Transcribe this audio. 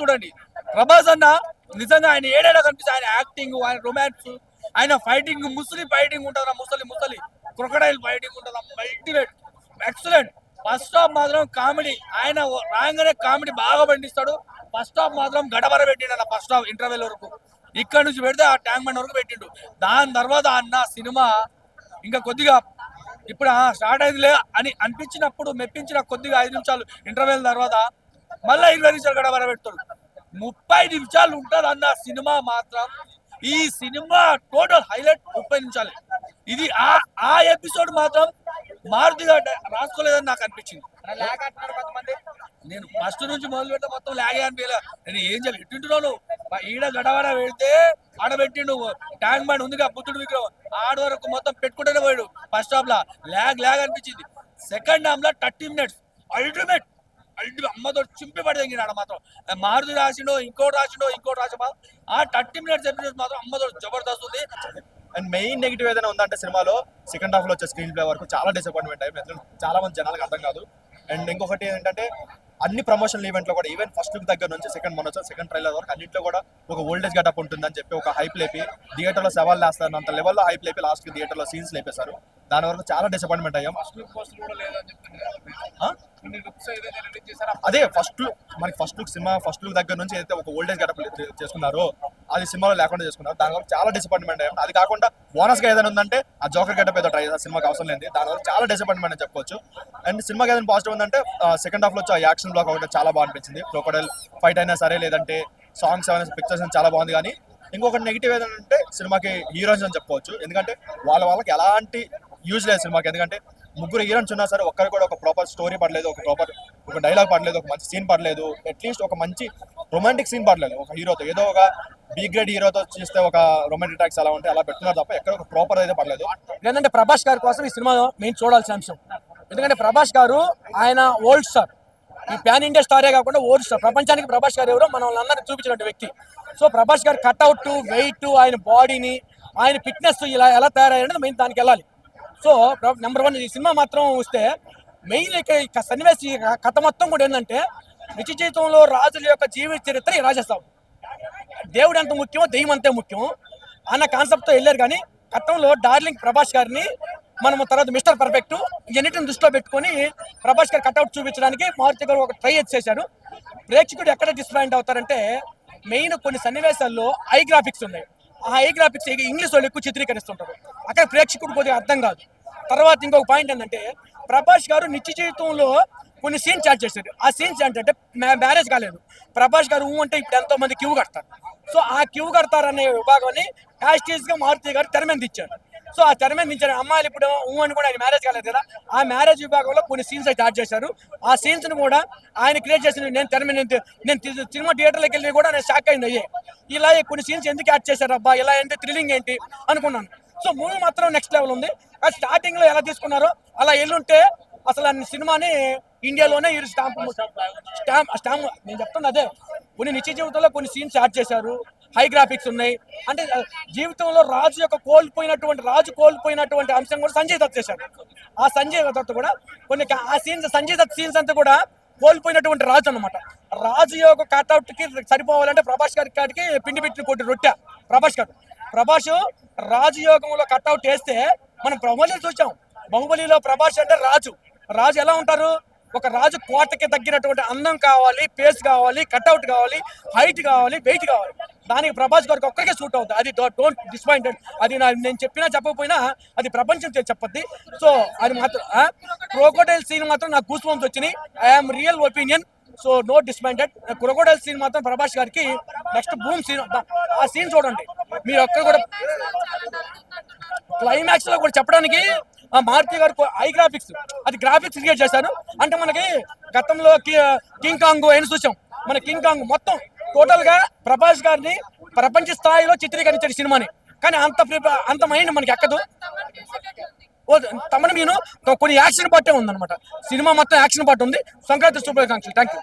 చూడండి. ప్రభాస్ అన్న నిజంగా ఆయన ఏడేడా కనిపిస్తుంది ఆయన యాక్టింగ్ ఆయన రొమాన్స్ ఆయన ఫైటింగ్ ముసలి ఫైటింగ్ ఉంటుందా ముసలి ముసలి. క్రొకడైల్ ఫైటింగ్ ఉంటుందా అల్టిమేట్ ఎక్సలెంట్ ఫస్ట్ హాఫ్ మాత్రం కామెడీ ఆయన రాగానే కామెడీ బాగా పండిస్తాడు. ఫస్ట్ హాఫ్ మాత్రం గడబర పెట్టిండు ఫస్ట్ హాఫ్ ఇంటర్వెల్ వరకు. ఇక్కడ నుంచి పెడితే ఆ ట్యాంక్ బండ్ వరకు పెట్టిండు. దాని తర్వాత అన్న సినిమా ఇంకా కొద్దిగా ఇప్పుడు స్టార్ట్ అయిందిలే అని అనిపించినప్పుడు మెప్పించిన కొద్దిగా ఐదు నిమిషాలు ఇంటర్వెల్ తర్వాత మళ్ళీ ఇరవై నిమిషాలు గడబర పెడతాడు ముప్పై నిమిషాలు ఉంటుంది అన్న సినిమా మాత్రం ఈ సినిమా టోటల్ హైలైట్ ముప్పై నిమిషాలే. ఇది ఆ ఆ ఎపిసోడ్ మాత్రం మారుతిగా రాసుకోలేదని నాకు అనిపించింది. నేను ఫస్ట్ నుంచి మొదలు పెట్టా మొత్తం లాగే అనిపించలే. నేను ఏం చేయాలి? ఎట్టుంటున్నాను? ఈడ గడవడ పెడితే ఆడ పెట్టిండు ట్యాంక్ బండ్ ఉందిగా బుద్ధుడు విగ్రహం. ఆడ వరకు మొత్తం పెట్టుకుంటూనే పోయాడు. ఫస్ట్ హాఫ్ లా లాగ్ లాగ్ అనిపించింది. సెకండ్ హాఫ్ లా థర్టీ మినిట్స్. అల్టిమేట్. అల్లు అమ్మతో చింపి పడదగినాడు మాత్రం. మారుతి రాసిండో ఇంకోటి రాసిండో ఇంకోటి రాసి ఆ థర్టీ మినిట్స్ ఎపిసోడ్ మాత్రం అమ్మతో జబర్దస్త్ ఉంది. అండ్ మెయిన్ నెగిటివ్ ఏదైనా ఉందంటే సినిమాలో సెకండ్ హాఫ్లో వచ్చే స్క్రీన్ ప్లే వరకు చాలా డిసప్పాయింట్మెంట్ అయ్యి ఎందుకంటే చాలా మంది జనాలకు అర్థం కాదు. అండ్ ఇంకొకటి ఏంటంటే అన్ని ప్రమోషనల్ ఈవెంట్లో కూడా ఈవెన్ ఫస్ట్ లుక్ దగ్గర నుంచి సెకండ్ మొన్న సెకండ్ ట్రైలర్ వరకు అన్నింటిలో కూడా ఒక ఓల్డేజ్ గటప్ ఉంటుందని చెప్పి ఒక హైప్ లేపి థియేటర్లో సవాల్ లేస్తారు అంత లెవెల్లో హైప్ లేపి లాస్ట్కి సీన్స్ లేపేశారు. దాని వరకు చాలా డిసప్పాయింట్మెంట్ అయ్యాం. ఆ? అదే ఫస్ట్ మనకి first look cinema first look దగ్గర నుంచి అయితే ఒక ఓల్డేజ్ గటప్ చేసుకున్నారో అది సినిమాలో లేకుండా చేసుకున్నారు. దాని వల్ల చాలా డిసప్పాయింట్మెంట్ అయ్యాం. అది కాకుండా బోనస్గా ఏదైనా ఉందంటే ఆ జోకర్ గటప్ ఏదో ట్రై సినిమాకి అవసరం లేదు దాని వల్ల చాలా డిసప్పాయింట్మెంట్ అని చెప్పుకోవచ్చు. అండ్ సినిమాకి ఏదైనా పాజిటివ్ ఉందంటే సెకండ్ హాఫ్లో వచ్చే యాక్షన్ బ్లాక్ ఒకటి చాలా బాగా అనిపించింది. క్రోకడైల్ ఫైట్ అయినా సరే లేదంటే సాంగ్స్ అయినా పిక్చర్స్ చాలా బాగుంది. కానీ ఇంకొకటి నెగిటివ్ ఏదంటే సినిమాకి హీరోయిన్స్ అని చెప్పుకోవచ్చు. ఎందుకంటే వాళ్ళ వాళ్ళకి ఎలాంటి యూజ్ లేదు సినిమాకి. ఎందుకంటే ముగ్గురు హీరోయిన్స్ ఉన్నా సరే ఒక్కరు కూడా ఒక ప్రాపర్ స్టోరీ పడలేదు ఒక ప్రాపర్ ఒక డైలాగ్ పడలేదు ఒక మంచి సీన్ పడలేదు. అట్లీస్ట్ ఒక మంచి రొమాంటిక్ సీన్ పడలేదు ఒక హీరోతో. ఏదో ఒక బీ గ్రేడ్ హీరోతో చేస్తే ఒక రొమాంటిక్ ట్రాక్స్ అలా ఉంటే అలా పెట్టుకున్నారు తప్ప ఎక్కడ ఒక ప్రాపర్ అయితే పడలేదు. ఏంటంటే ప్రభాస్ గారి కోసం ఈ సినిమా మెయిన్ చూడాల్సిన అంశం. ఎందుకంటే ప్రభాస్ గారు ఆయన ఓల్డ్ స్టార్ ఈ ప్యాన్ ఇండియా స్టారే కాకుండా ఓల్డ్ స్టార్ ప్రపంచానికి ప్రభాస్ గారు ఎవరో మనం అందరినీ చూపించినటువంటి వ్యక్తి. సో ప్రభాస్ గారు కట్అవుట్ వెయిట్ ఆయన బాడీని ఆయన ఫిట్నెస్ ఇలా ఎలా తయారయ్యాడో మెయిన్ దానికి వెళ్ళాలి. సో నెంబర్ వన్ ఈ సినిమా మాత్రం వస్తే మెయిన్ ఇక ఈ సన్నివేశ కథ మొత్తం కూడా ఏంటంటే నిజ జీవితంలో రాజుల యొక్క జీవిత చరిత్ర ఈ రాజస్థాన్. దేవుడు ఎంత ముఖ్యమో దెయ్యం అంతే ముఖ్యం. అన్న కాన్సెప్ట్తో వెళ్ళారు కానీ గతంలో డార్లింగ్ ప్రభాస్ గారిని మనం తర్వాత మిస్టర్ పర్ఫెక్ట్ ఇవన్నిటిని దృష్టిలో పెట్టుకొని ప్రభాస్ గారి కట్అవుట్ చూపించడానికి మారుతి గారు ఒక ట్రై చేశారు. ప్రేక్షకుడు ఎక్కడ డిస్పాయింట్ అవుతారంటే మెయిన్ కొన్ని సన్నివేశాల్లో ఐ గ్రాఫిక్స్ ఉన్నాయి. ఆ ఐ గ్రాఫిక్స్ ఇంగ్లీష్ వాళ్ళు ఎక్కువ చిత్రీకరిస్తుంటారు. అక్కడ ప్రేక్షకుడు కొద్దిగా అర్థం కాదు. తర్వాత ఇంకొక పాయింట్ ఏంటంటే ప్రభాస్ గారు నిత్య జీవితంలో కొన్ని సీన్స్ యాడ్ చేశారు. ఆ సీన్స్ ఏంటంటే మ్యారేజ్ కాలేదు. ప్రభాస్ గారు ఊ అంటే ఇప్పుడు ఎంతో మంది క్యూ కడతారు. సో ఆ క్యూ కడతారనే విభాగాన్ని యాస్టీస్గా మారుతి గారు తెర ఇచ్చారు. సో ఆ తెర మీద నించిన అమ్మాయిలు ఇప్పుడు ఊ అని కూడా ఆయన మ్యారేజ్ కాలేదు కదా ఆ మ్యారేజ్ విభాగంలో కొన్ని సీన్స్ అయితే యాడ్ చేశారు. ఆ సీన్స్ని కూడా ఆయన క్రియేట్ చేసిన నేను తెర మీద నేను- సినిమా థియేటర్లకు వెళ్ళి కూడా నేను షాక్ అయింది అయ్యే. ఇలా కొన్ని సీన్స్ ఎందుకు యాడ్ చేశారు అబ్బా ఇలా అంటే థ్రిల్లింగ్ ఏంటి అనుకున్నాను. సో మూవీ మాత్రం నెక్స్ట్ లెవెల్ ఉంది. అది స్టార్టింగ్లో ఎలా తీసుకున్నారో అలా ఎల్లుంటే అసలు ఆ సినిమాని ఇండియాలోనే ఈ స్టాంప్ స్టాంప్ స్టాంప్ నేను చెప్తున్నా అదే కొన్ని నిత్య జీవితంలో కొన్ని సీన్స్ యాడ్ చేశారు. హై గ్రాఫిక్స్ ఉన్నాయి. అంటే జీవితంలో రాజు యొక్క కోల్పోయినటువంటి రాజు కోల్పోయినటువంటి అంశం కూడా సంజయ్ దత్ చేశారు ఆ సంజయ్ దత్ కూడా కొన్ని ఆ సీన్స్ సంజయ్ దత్ సీన్స్ అంతా కూడా కోల్పోయినటువంటి రాజు అన్నమాట. రాజు యొక్క కట్అవుట్కి సరిపోవాలంటే ప్రభాస్ గారి కాడికి పిండి పెట్టిన కొట్టి రొట్టె. ప్రభాస్ గారు. ప్రభాస్ రాజయోగంలో కట్అవుట్ వేస్తే మనం బాహుబలి చూసాం బాహుబలిలో ప్రభాస్ అంటే రాజు. రాజు ఎలా ఉంటారు? ఒక రాజు కోటకి తగ్గినటువంటి అందం కావాలి పేస్ కావాలి కట్అవుట్ కావాలి హైట్ కావాలి వెయిట్ కావాలి. దానికి ప్రభాస్ గారికి ఒక్కరికే సూట్ అవుతుంది. అది డోంట్ డిస్పాయింటెడ్ అది నేను చెప్పినా చెప్పకపోయినా అది ప్రపంచం చెప్పద్ది. సో అది మాత్రం క్రోకోడైల్ సీన్ మాత్రం నాకు గూస్ బంప్స్ వచ్చినాయి I'm real opinion so no disappointed crocodile scene మాత్రం ప్రభాస్ గారికి నెక్స్ట్ భూమి సీన్ ఆ సీన్ చూడండి. మీరు ఒక్కరు కూడా క్లైమాక్స్లో కూడా చెప్పడానికి ఆ మారుతి గారు ఐ గ్రాఫిక్స్ అది గ్రాఫిక్స్ క్రియేట్ చేశాను అంటే మనకి గతంలో కి- కింగ్ కాంగ్ అయిన చూసాం. మన కింగ్ కాంగ్ మొత్తం టోటల్గా ప్రభాస్ గారిని ప్రపంచ స్థాయిలో చిత్రీకరించాడు సినిమాని. కానీ అంత ప్రిప- అంత మైండ్ మనకి ఎక్కదు. తమను నేను కొన్ని యాక్షన్ పార్టే ఉందన్నమాట. సినిమా మొత్తం యాక్షన్ పార్ట్ ఉంది. సంక్రాంతి శుభాకాంక్షలు థ్యాంక్ యూ